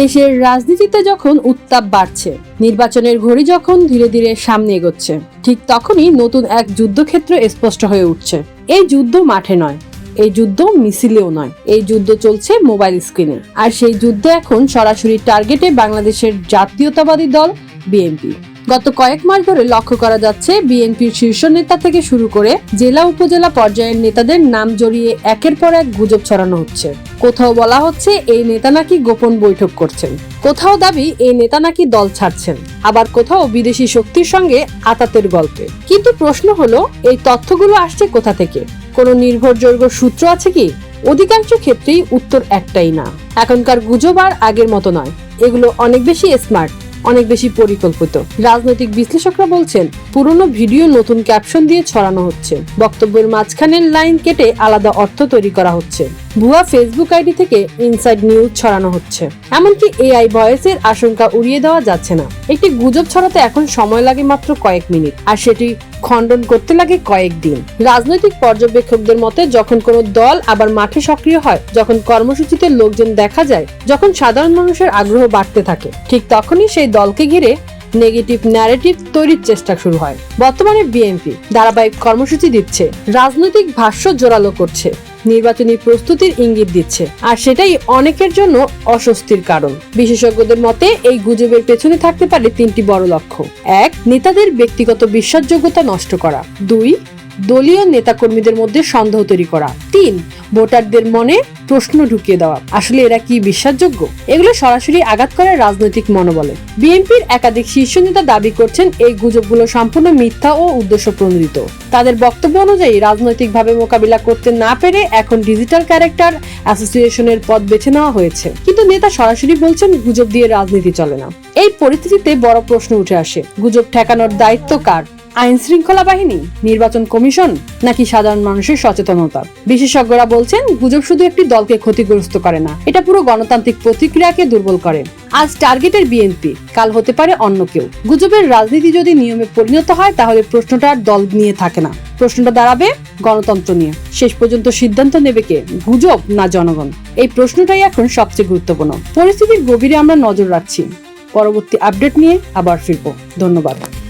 দেশের রাজনীতিতে যখন উত্তাপ বাড়ছে, নির্বাচনের ঘড়ি যখন ধীরে ধীরে সামনে এগোচ্ছে, ঠিক তখনই নতুন এক যুদ্ধক্ষেত্র স্পষ্ট হয়ে উঠছে। এই যুদ্ধ মাঠে নয়, এই যুদ্ধ মিছিলেও নয়, এই যুদ্ধ চলছে মোবাইল স্ক্রিনে। আর সেই যুদ্ধ এখন সরাসরি টার্গেটে বাংলাদেশের জাতীয়তাবাদী দল, বিএনপি। গত কয়েক মাস ধরে লক্ষ্য করা যাচ্ছে বিএনপির শীর্ষ নেতা থেকে শুরু করে জেলা উপজেলা পর্যায়ের নেতাদের নাম জড়িয়ে একের পর এক গুজব ছড়ানো হচ্ছে। কোথাও বলা হচ্ছে এই নেতা নাকি গোপন বৈঠক করছেন। কোথাও দাবি এই নেতা নাকি দল ছাড়ছেন। আবার কোথাও বিদেশি শক্তির সঙ্গে আতাতের গল্পে। কিন্তু প্রশ্ন হলো, এই তথ্যগুলো আসছে কোথা থেকে? কোনো নির্ভরযোগ্য সূত্র আছে কি? অধিকাংশ ক্ষেত্রেই উত্তর একটাই না। এখনকার গুজব আর আগের মতো নয়। এগুলো অনেক বেশি স্মার্ট অনেক বেশি পরিকল্পিত। রাজনৈতিক বিশ্লেষকরা বলছেন, পুরনো ভিডিও নতুন ক্যাপশন দিয়ে ছড়ানো হচ্ছে। বক্তব্যের মাঝখানের লাইন কেটে আলাদা অর্থ তৈরি করা হচ্ছে। ভুয়া ফেসবুক আইডি থেকে ইনসাইড নিউজ ছড়ানো হচ্ছে। এমনকি এআই ভয়েসের আশঙ্কা উড়িয়ে দেওয়া যাচ্ছে না। একটি গুজব ছড়াতে এখন সময় লাগে মাত্র কয়েক মিনিট। আর সেটি খণ্ডন করতে লাগে কয়েকদিন। রাজনৈতিক পর্যবেক্ষকদের মতে, যখন কোনো দল আবার মাঠে সক্রিয় হয়, যখন কর্মসূচিতে লোকজন দেখা যায়, যখন সাধারণ মানুষের আগ্রহ বাড়তে থাকে, ঠিক তখনই সেই দলকে ঘিরে নেগেটিভ ন্যারেটিভ তৈরির চেষ্টা শুরু হয়। বর্তমানে বিএনপি ধারাবাহিক কর্মসূচি দিচ্ছে, রাজনৈতিক ভাষ্য জোরালো করছে। নির্বাচনী প্রস্তুতির ইঙ্গিত দিচ্ছে। আর সেটাই অনেকের জন্য অস্বস্তির কারণ। বিশেষজ্ঞদের মতে, এই গুজবের পেছনে থাকতে পারে তিনটি বড় লক্ষ্য। এক, নেতাদের ব্যক্তিগত বিশ্বাসযোগ্যতা নষ্ট করা। দুই দলীয় নেতাকর্মীদের মধ্যে সন্দেহ তৈরি করা। তিন, ভোটারদের মনে প্রশ্ন ঢুকিয়ে দেওয়া। আসলে এরা কি বিশ্বাসযোগ্য? এগুলো সরাসরি আঘাত করে রাজনৈতিক মনোবলে। বিএনপির একাধিক শীর্ষ নেতা দাবি করছেন এই গুজবগুলো সম্পূর্ণ মিথ্যা ও উদ্দেশ্য প্রণোদিত। তাদের বক্তব্য অনুযায়ী, রাজনৈতিকভাবে মোকাবিলা করতে না পেরে এখন ডিজিটাল ক্যারেক্টার অ্যাসোসিয়েশনের পদ বেছে নেওয়া হয়েছে। কিন্তু নেতা সরাসরি বলছেন, গুজব দিয়ে রাজনীতি চলে না। এই পরিস্থিতিতে বড় প্রশ্ন উঠে আসে, গুজব ঠেকানোর দায়িত্ব কার? আইন শৃঙ্খলা বাহিনী, নির্বাচন কমিশন নাকি সাধারণ মানুষের সচেতনতা? বিশেষজ্ঞরা বলছেন, গুজব শুধু একটি দলকে ক্ষতিগ্রস্ত করে না, এটা পুরো গণতান্ত্রিক প্রতিক্রিয়াকে দুর্বল করে। আজ টার্গেটের বিএনপি, কাল হতে পারে অন্য কেউ। গুজবের রাজনীতি যদি নিয়মে পরিণত হয়, তাহলে প্রশ্নটা দল নিয়ে থাকে না। প্রশ্নটা দাঁড়াবে গণতন্ত্র নিয়ে। শেষ পর্যন্ত সিদ্ধান্ত নেবে কে? গুজব না জনগণ? এই প্রশ্নটাই এখন সবচেয়ে গুরুত্বপূর্ণ। পরিস্থিতির গভীরে আমরা নজর রাখছি। পরবর্তী আপডেট নিয়ে আবার ফিরবো। ধন্যবাদ।